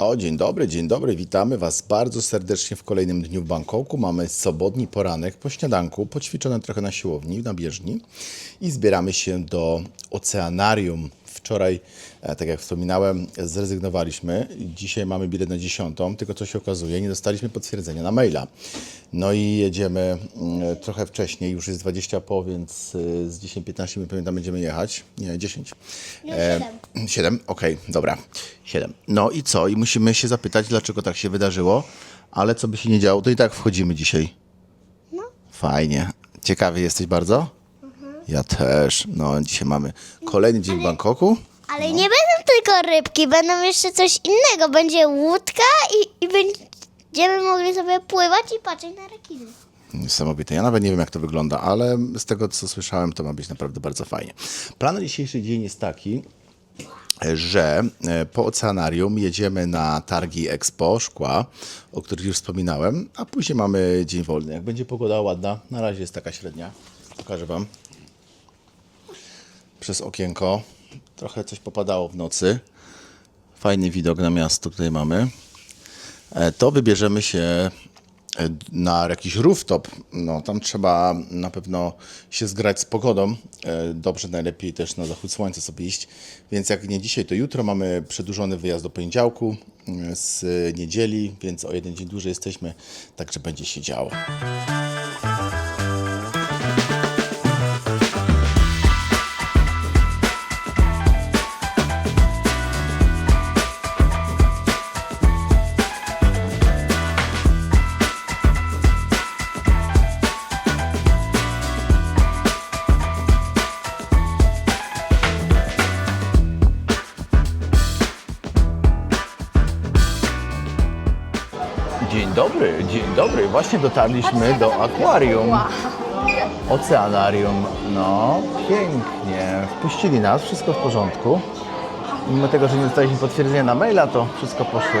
O, dzień dobry, dzień dobry, witamy Was bardzo serdecznie w kolejnym dniu w Bangkoku. Mamy sobotni poranek po śniadanku, poćwiczone trochę na siłowni, na bieżni i zbieramy się do oceanarium. Wczoraj, e, tak jak wspominałem, zrezygnowaliśmy. Dzisiaj mamy bilet na 10, tylko co się okazuje, nie dostaliśmy potwierdzenia na maila. No i jedziemy mm, trochę wcześniej, już jest 20 po, więc y, z 10-15 minut pamiętam będziemy jechać. Nie, 10. E, 7, okej, dobra. 7. No i co? I musimy się zapytać, dlaczego tak się wydarzyło, ale co by się nie działo, to i tak wchodzimy dzisiaj. No. Fajnie. Ciekawy jesteś bardzo? Ja też. No, dzisiaj mamy kolejny dzień w Bangkoku. Ale nie będą tylko rybki, będą jeszcze coś innego. Będzie łódka i, i będziemy mogli sobie pływać i patrzeć na rekiny. Niesamowite. Ja nawet nie wiem, jak to wygląda, ale z tego, co słyszałem, to ma być naprawdę bardzo fajnie. Plan na dzisiejszy dzień jest taki, że e, po oceanarium jedziemy na targi Expo szkła, o których już wspominałem, a później mamy dzień wolny. Jak będzie pogoda ładna, na razie jest taka średnia. Pokażę Wam. Przez okienko. Trochę coś popadało w nocy. Fajny widok na miasto tutaj mamy. E, To wybierzemy się e, na jakiś rooftop. No, tam trzeba na pewno się zgrać z pogodą. E, Dobrze, najlepiej też na zachód słońca sobie iść. Więc jak nie dzisiaj, to jutro mamy przedłużony wyjazd do poniedziałku z niedzieli, więc o jeden dzień dłużej jesteśmy, także będzie się działo. Właśnie dotarliśmy do akwarium. Oceanarium. No, pięknie. Wpuścili nas, wszystko w porządku. Mimo tego, że nie dostaliśmy potwierdzenia na maila, to wszystko poszło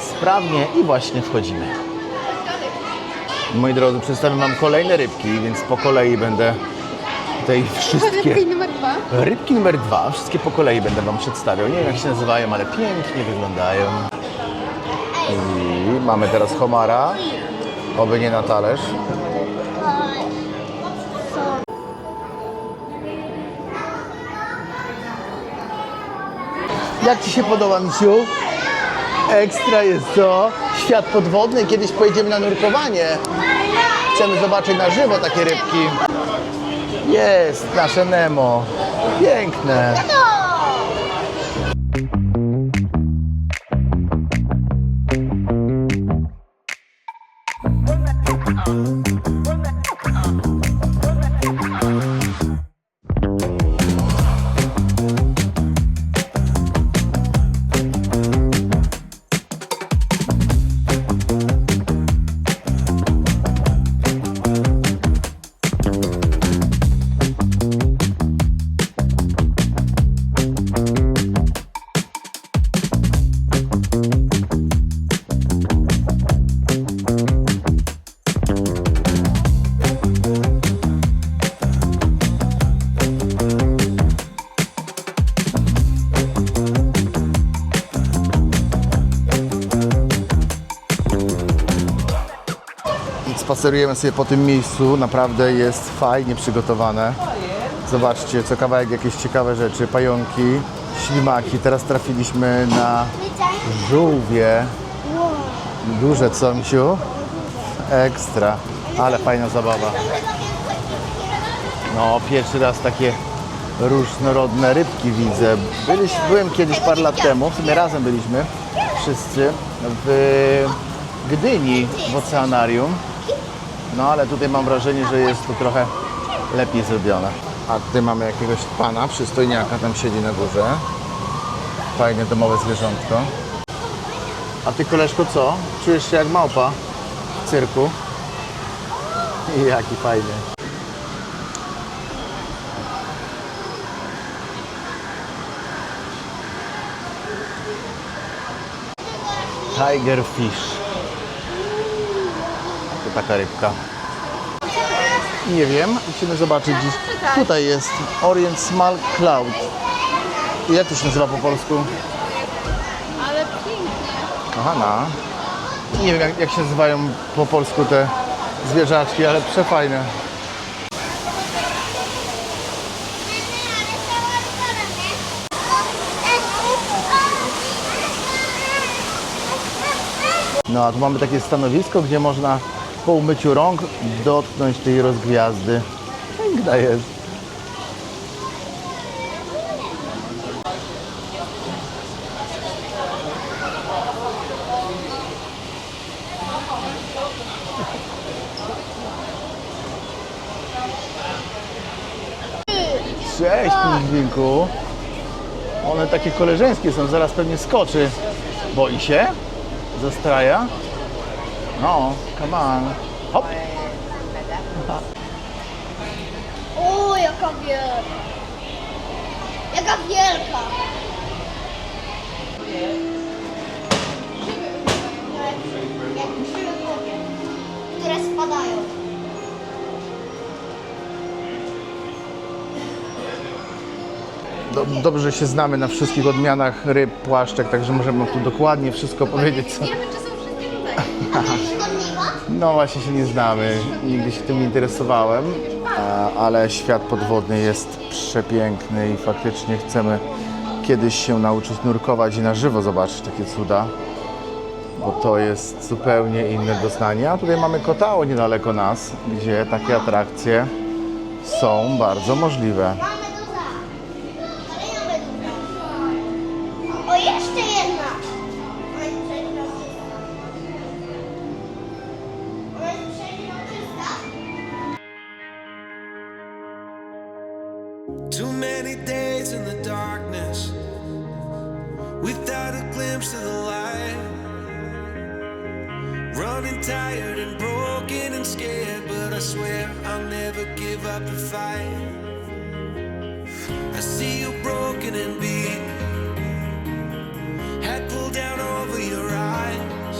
sprawnie i właśnie wchodzimy. Moi drodzy, przedstawiam Wam kolejne rybki, więc po kolei będę tutaj wszystkie... Rybki numer dwa. Rybki numer dwa, wszystkie po kolei będę Wam przedstawiał. Nie wiem jak się nazywają, ale pięknie wyglądają. I mamy teraz homara, oby nie na talerz. Jak Ci się podoba, Misiu? Ekstra jest to. Świat podwodny, kiedyś pojedziemy na nurkowanie. Chcemy zobaczyć na żywo takie rybki. Jest nasze Nemo. Piękne. Spacerujemy sobie po tym miejscu, naprawdę jest fajnie przygotowane. Zobaczcie, co kawałek jakieś ciekawe rzeczy, pająki, ślimaki. Teraz trafiliśmy na żółwie. Duże co, misiu? Ekstra, ale fajna zabawa. No, pierwszy raz takie różnorodne rybki widzę. Byliś, byłem kiedyś parę lat temu, w sumie razem byliśmy wszyscy w Gdyni w oceanarium. No ale tutaj mam wrażenie, że jest to trochę lepiej zrobione. A tutaj mamy jakiegoś pana, przystojniaka, tam siedzi na górze. Fajne domowe zwierzątko. A ty koleżko co? Czujesz się jak małpa w cyrku? Jaki fajny. Tiger fish. Taka rybka. Nie wiem, musimy zobaczyć dziś. Tutaj jest Orient Small Cloud. Jak to się nazywa po polsku? Ale pięknie. Kochana. Nie wiem jak, jak się nazywają po polsku te zwierzaczki, ale przefajne. No a tu mamy takie stanowisko, gdzie można po umyciu rąk dotknąć tej rozgwiazdy. Piękna jest. Cześć, pingwinku. One takie koleżeńskie są, zaraz pewnie skoczy. Boi się? Zastraja? No, come on. Hop. O, jaka wielka. Jaka wielka. Jak grzyby w wodzie, które spadają. Do, dobrze że się znamy na wszystkich odmianach ryb, płaszczek, także możemy tu dokładnie wszystko powiedzieć. Co... Wiemy, czy No właśnie się nie znamy, nigdy się tym nie interesowałem, ale świat podwodny jest przepiękny i faktycznie chcemy kiedyś się nauczyć nurkować i na żywo zobaczyć takie cuda, bo to jest zupełnie inne doznanie. A tutaj mamy Kotao niedaleko nas, gdzie takie atrakcje są bardzo możliwe. O, jeszcze tired and broken and scared, but I swear I'll never give up the fight. I see you broken and beat, head pulled down over your eyes.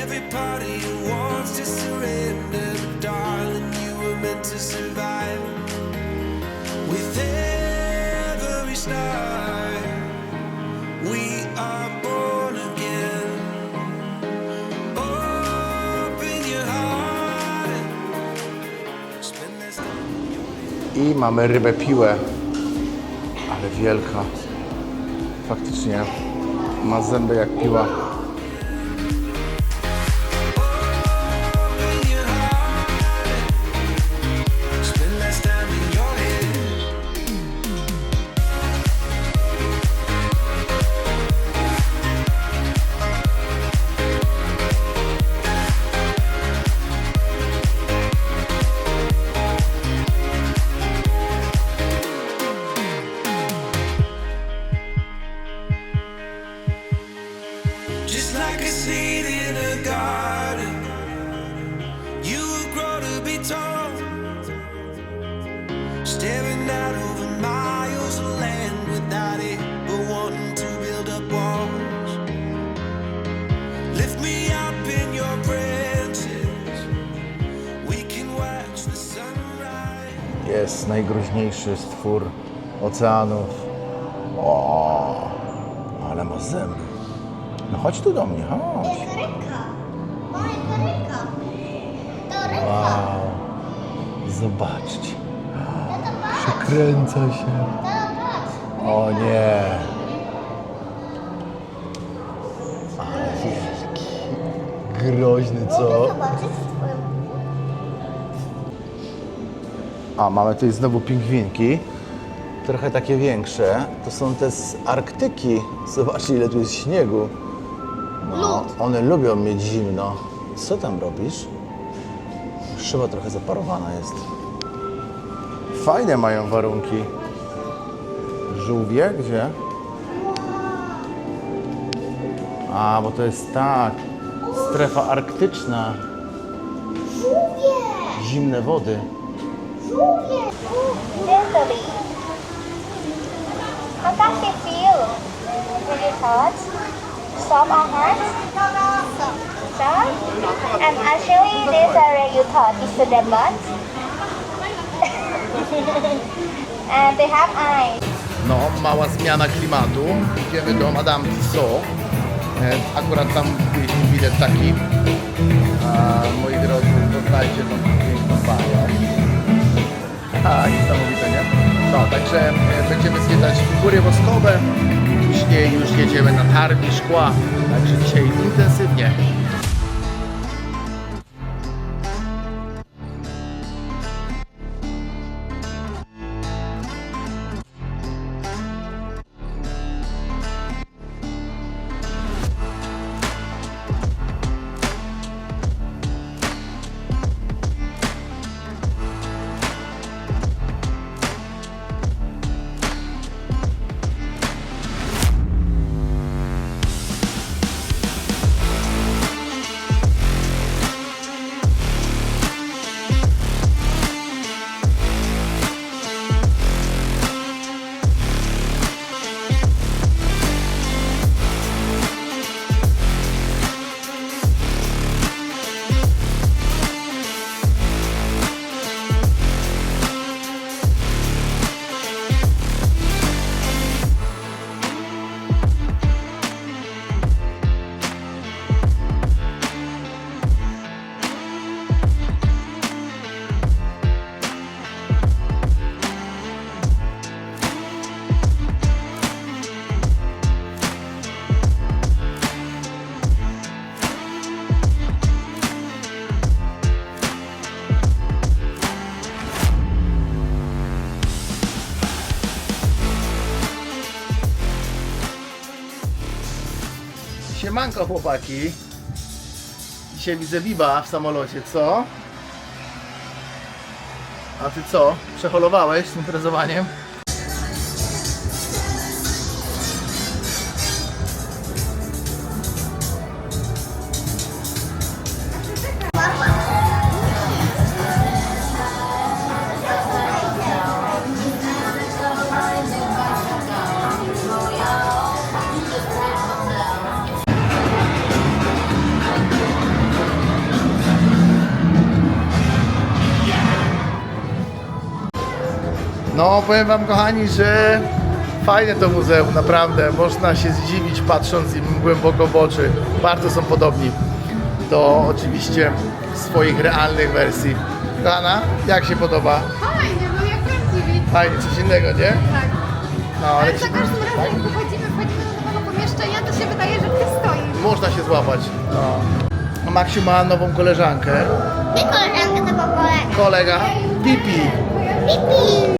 Every part of you wants to surrender, but darling, you were meant to survive. With every star, I mamy rybę piłę, ale wielka. Faktycznie ma zęby jak piła. Staring out over miles of land without it, but wanting to build up walls. Lift me up in your branches. We can watch the sunrise. Jest najgroźniejszy stwór oceanów. O, ale ma zęby. No chodź tu do mnie, chodź. Ręka. To ręka. Wow. Zobaczcie. Przekręca się. O nie. Ale wielki. Groźny, co? A, mamy tutaj znowu pingwinki. Trochę takie większe. To są te z Arktyki. Zobaczcie, ile tu jest śniegu. No, one lubią mieć zimno. Co tam robisz? Szyba trochę zaparowana jest. Fajne mają warunki. Żółwie? Gdzie? A, bo to jest tak. Strefa arktyczna. Żółwie. Zimne wody. Żółwie. Natalie. How does it feel when you touch? Soft or hard? Soft. And actually, this area you touch is the butt. And they have eyes. No, mała zmiana klimatu. Idziemy do Madame Tissot. E, Akurat tam widać taki. A, moi drodzy, poznajcie tą piękną panią. A, niesamowite, nie? No, także e, będziemy zwiedzać góry woskowe. Później już jedziemy na targi szkła. Także dzisiaj intensywnie. Siemanko chłopaki. Dzisiaj widzę Biba w samolocie, co? A ty co? Przeholowałeś z imprezowaniem? No, powiem wam kochani, że fajne to muzeum, naprawdę. Można się zdziwić patrząc im głęboko w oczy. Bardzo są podobni do oczywiście swoich realnych wersji. Kochana, jak się podoba? Fajnie, no jak prawdziwi. Fajnie, coś innego, nie? Tak. No, Ale ci- za każdym razem jak wychodzimy, wchodzimy do nowego pomieszczenia, to się wydaje, że ty stoi. Można się złapać. No. A Maksiu ma nową koleżankę. Nie koleżanka, tylko kolega. Kolega Pipi. Pipi.